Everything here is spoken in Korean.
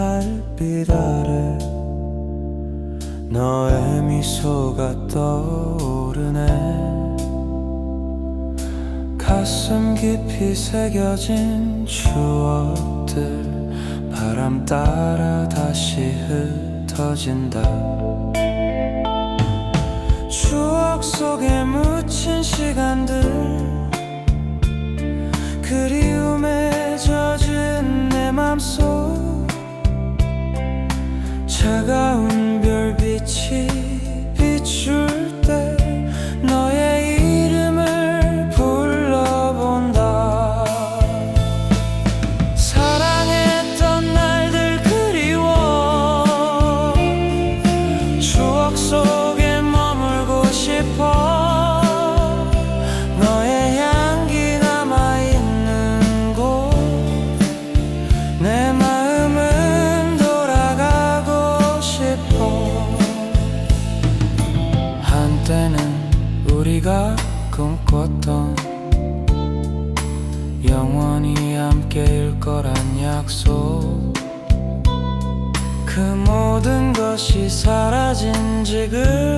달빛 아래 너의 미소가 떠오르네. 가슴 깊이 새겨진 추억들 바람 따라 다시 흩어진다. 추억 속에 묻힌 시간들. 차가 우리가 꿈꿨던 영원히 함께일 거란 약속. 그 모든 것이 사라진 지금